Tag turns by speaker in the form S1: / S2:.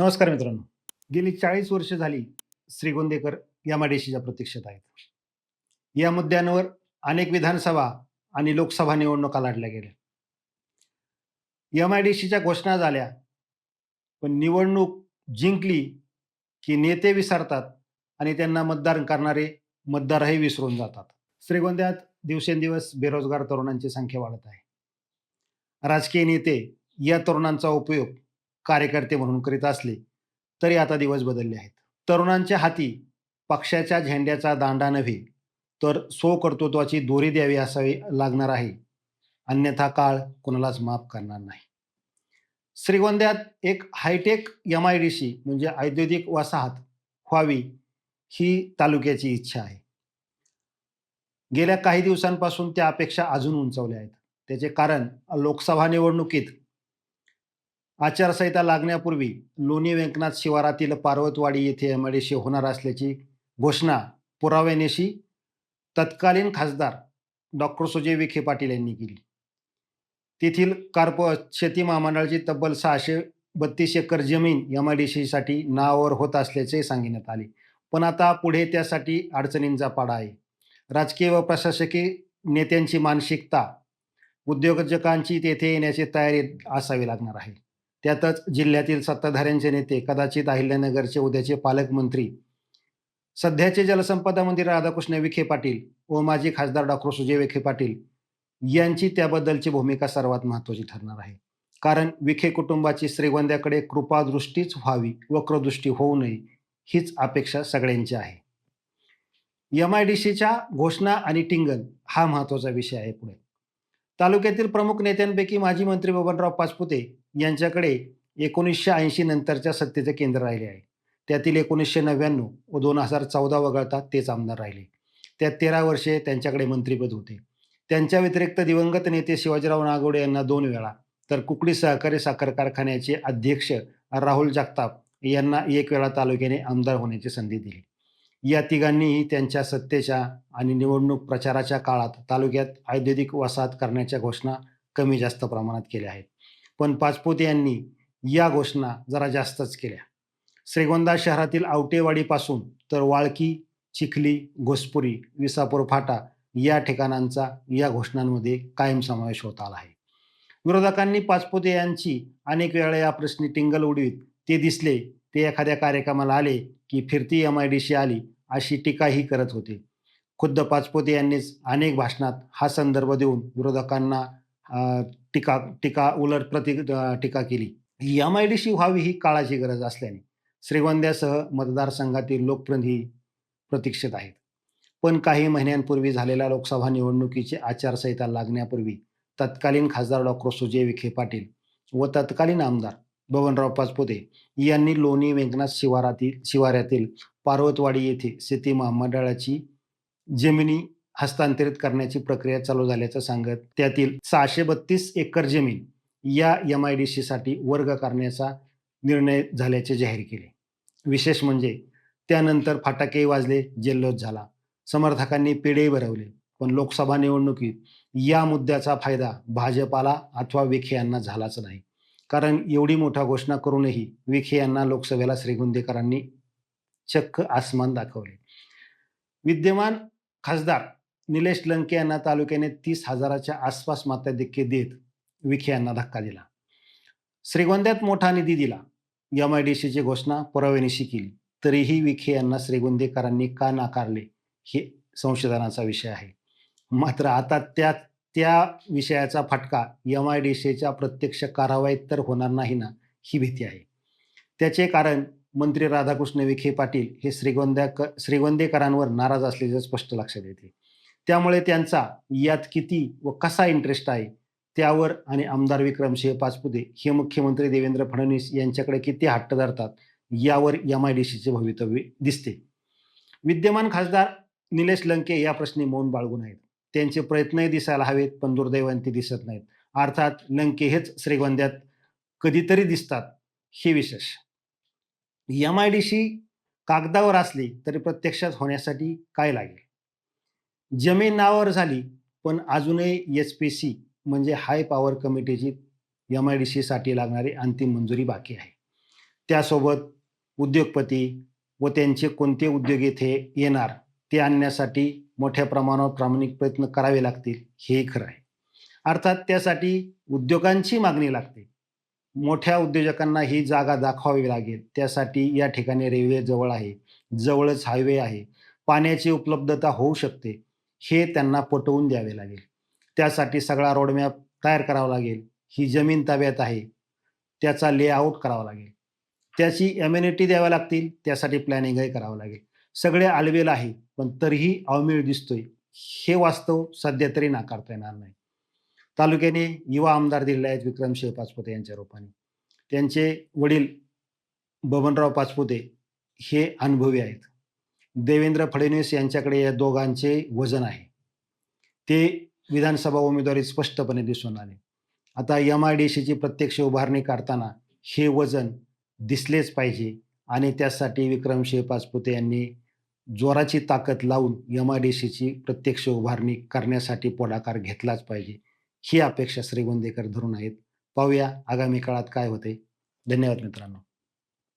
S1: नमस्कार मित्रांनो. गेली चाळीस वर्ष झाली श्रीगोंदेकर एमआयडीसीच्या प्रतीक्षेत आहेत. या मुद्द्यांवर अनेक विधानसभा आणि लोकसभा निवडणुका लढल्या गेल्या. एमआयडीसीच्या घोषणा झाल्या पण निवडणूक जिंकली की नेते विसरतात आणि त्यांना मतदान करणारे मतदारही विसरून जातात. श्रीगोंद्यात दिवसेंदिवस बेरोजगार तरुणांची संख्या वाढत आहे. राजकीय नेते या तरुणांचा उपयोग कार्यकर्ते म्हणून करीत असले तरी आता दिवस बदलले आहेत. तरुणांच्या हाती पक्षाच्या झेंड्याचा दांडा नव्हे तर स्वकर्तृत्वाची दोरी द्यावी असावी लागणार आहे. अन्यथा काळ कोणालाच माफ करणार नाही. श्रीगोंद्यात एक hi tech M I D C म्हणजे औद्योगिक वसाहत व्हावी ही तालुक्याची इच्छा आहे. गेल्या काही दिवसांपासून त्या अपेक्षा अजून उंचावल्या आहेत. त्याचे कारण लोकसभा निवडणुकीत आचारसंहिता लागण्यापूर्वी लोणी व्यंकनाथ शिवारातील पार्वतवाडी येथे एमआयडीसी होणार असल्याची घोषणा पुराव्यानेशी तत्कालीन खासदार डॉक्टर सुजय विखे पाटील यांनी केली. तेथील कार्प शेती महामंडळाची तब्बल सहाशे बत्तीस एकर जमीन एम आय डी सीसाठी नावावर होत असल्याचे सांगण्यात आले. पण आता पुढे त्यासाठी अडचणींचा पाडा आहे. राजकीय व प्रशासकीय नेत्यांची मानसिकता उद्योजकांची तेथे येण्याची तयारी असावी लागणार आहे. त्यातच जिल्ह्यातील सत्ताधाऱ्यांचे नेते कदाचित अहिल्यानगरचे उद्याचे पालकमंत्री सध्याचे जलसंपदा मंत्री राधाकृष्ण विखे पाटील व माजी खासदार डॉक्टर सुजय विखे पाटील यांची त्याबद्दलची भूमिका सर्वात महत्वाची ठरणार आहे. कारण विखे कुटुंबाची श्रीगोंद्याकडे कृपादृष्टीच व्हावी वक्रदृष्टी होऊ नये हीच अपेक्षा सगळ्यांची आहे. एम आय डी सीच्या घोषणा आणि टिंगल हा महत्त्वाचा विषय आहे पुढे. तालुक्यातील प्रमुख नेत्यांपैकी माजी मंत्री बबनराव पाचपुते यांच्याकडे एकोणीसशे ऐंशी नंतरच्या सत्तेचे केंद्र राहिले आहे. त्यातील एकोणीसशे नव्याण्णव व दोन हजार चौदा वगळता तेच आमदार राहिले. त्यात तेरा वर्षे त्यांच्याकडे मंत्रीपद होते. त्यांच्या व्यतिरिक्त दिवंगत नेते शिवाजीराव नागोडे यांना दोन वेळा तर कुकडी सहकारी साखर कारखान्याचे अध्यक्ष राहुल जगताप यांना एक वेळा तालुक्याने आमदार होण्याची संधी दिली. या तिघांनीही त्यांच्या सत्तेच्या आणि निवडणूक प्रचाराच्या काळात तालुक्यात औद्योगिक वसाहत करण्याच्या घोषणा कमी जास्त प्रमाणात केल्या आहेत. पण पाचपोते यांनी या घोषणा जरा जास्तच केल्या. श्रीगोंदा शहरातील आवटेवाडीपासून तर वाळकी चिखली घोसपुरी विसापूर फाटा या ठिकाणांचा या घोषणांमध्ये कायम समावेश होत आला आहे. विरोधकांनी पाचपोते यांची अनेक वेळा या प्रश्नी टिंगल उडवीत ते दिसले ते एखाद्या कार्यक्रमाला आले की फिरती एम आय डी सी आली अशी टीकाही करत होते. खुद्द पाचपोते यांनीच अनेक भाषणात हा संदर्भ देऊन विरोधकांना टीका टीका उलट प्रति टीका केली. एम आय डी सी व्हावी ही काळाची गरज असल्याने श्रीगोंद्यासह मतदारसंघातील लोकप्रतिनिधी प्रतीक्षेत आहेत. पण काही महिन्यांपूर्वी झालेल्या लोकसभा निवडणुकीची आचारसंहिता लागण्यापूर्वी तत्कालीन खासदार डॉक्टर सुजय विखे पाटील व तत्कालीन आमदार बबनराव पाचपुते यांनी लोणी व्यंकनाथ शिवारातील शिवाऱ्यातील पार्वतवाडी येथे शेती महामंडळाची जमिनी हस्तांतरित करण्याची प्रक्रिया चालू झाल्याचं सांगत त्यातील सहाशे बत्तीस एकर जमीन या एम आय डी सीसाठी वर्ग करण्याचा निर्णय झाल्याचे जाहीर केले. विशेष म्हणजे त्यानंतर फटाकेही वाजले जल्लोष झाला. समर्थकांनी पेढेही भरवले. पण लोकसभा निवडणुकीत या मुद्द्याचा फायदा भाजपाला अथवा विखे यांना झालाच नाही. कारण एवढी मोठा घोषणा करूनही विखे यांना लोकसभेला श्रीगुंदेकरांनी चक्क आसमान दाखवले. विद्यमान खासदार निलेश लंके यांना तालुक्याने तीस हजाराच्या आसपास मताधिक्य देत विखे यांना धक्का दिला. श्रीगोंद्यात मोठा निधी दिला. एम आय डी सीची घोषणा पुराव्यानिशी केली तरीही विखे यांना श्रीगोंदेकरांनी का नाकारले हे संशोधनाचा विषय आहे. मात्र आता त्या त्या विषयाचा फटका एम आय डी सीच्या प्रत्यक्ष कारवाईत तर होणार नाही ना ही भीती आहे. त्याचे कारण मंत्री राधाकृष्ण विखे पाटील हे श्रीगोंद्या श्रीगोंदेकरांवर नाराज असल्याचे स्पष्ट लक्षात येते. त्यामुळे त्यांचा यात किती व कसा इंटरेस्ट आहे त्यावर आणि आमदार विक्रमसिंह पाचपुते हे मुख्यमंत्री देवेंद्र फडणवीस यांच्याकडे किती हट्ट धरतात यावर एम आय डी सीचे भवितव्य दिसते. विद्यमान खासदार निलेश लंके या प्रश्नी मौन बाळगून आहेत. त्यांचे प्रयत्नही दिसायला हवेत पण दुर्दैवाने ते दिसत नाहीत. अर्थात लंके हेच श्रीगोंद्यात कधीतरी दिसतात हे विशेष. एम आय डी सी कागदावर असली तरी प्रत्यक्षात होण्यासाठी काय लागेल? जमीन नावावर झाली पण अजूनही एच पी सी म्हणजे हाय पॉवर कमिटीची एम आय डी सीसाठी लागणारी अंतिम मंजुरी बाकी आहे. त्यासोबत उद्योगपती व त्यांचे कोणते उद्योग येथे येणार ते आणण्यासाठी मोठ्या प्रमाणावर प्रामाणिक प्रयत्न करावे लागतील हेही खरं आहे. अर्थात त्यासाठी उद्योगांची मागणी लागते. मोठ्या उद्योजकांना ही जागा दाखवावी लागेल त्यासाठी या ठिकाणी रेल्वे जवळ आहे जवळच हायवे आहे. पाण्याची उपलब्धता होऊ शकते हे त्यांना पटवून द्यावे लागेल. त्यासाठी सगळा रोडमॅप तयार करावा लागेल. ही जमीन ताब्यात आहे. त्याचा लेआउट करावा लागेल. त्याची एम्युनिटी द्याव्या लागतील. त्यासाठी प्लॅनिंगही करावं लागेल. सगळे आलवेल आहे पण तरीही अवमेळ दिसतोय. हे वास्तव सध्या तरी नाकारता येणार नाही. तालुक्याने युवा आमदार दिलेले आहेत विक्रमशिव पाचपुते यांच्या रूपाने. त्यांचे वडील बबनराव पाचपुते हे अनुभवी आहेत. देवेंद्र फडणवीस यांच्याकडे या दोघांचे वजन आहे. ते विधानसभा उमेदवारीत स्पष्टपणे दिसून आले. आता एम आय डी सीची प्रत्यक्ष उभारणी करताना हे वजन दिसलेच पाहिजे आणि त्यासाठी विक्रमसिंह पाचपुते यांनी जोराची ताकद लावून एम आय डी सीची प्रत्यक्ष उभारणी करण्यासाठी पुढाकार घेतलाच पाहिजे. ही अपेक्षा श्रीगोंदेकर धरून आहेत. पाहूया आगामी काळात काय होते. धन्यवाद मित्रांनो.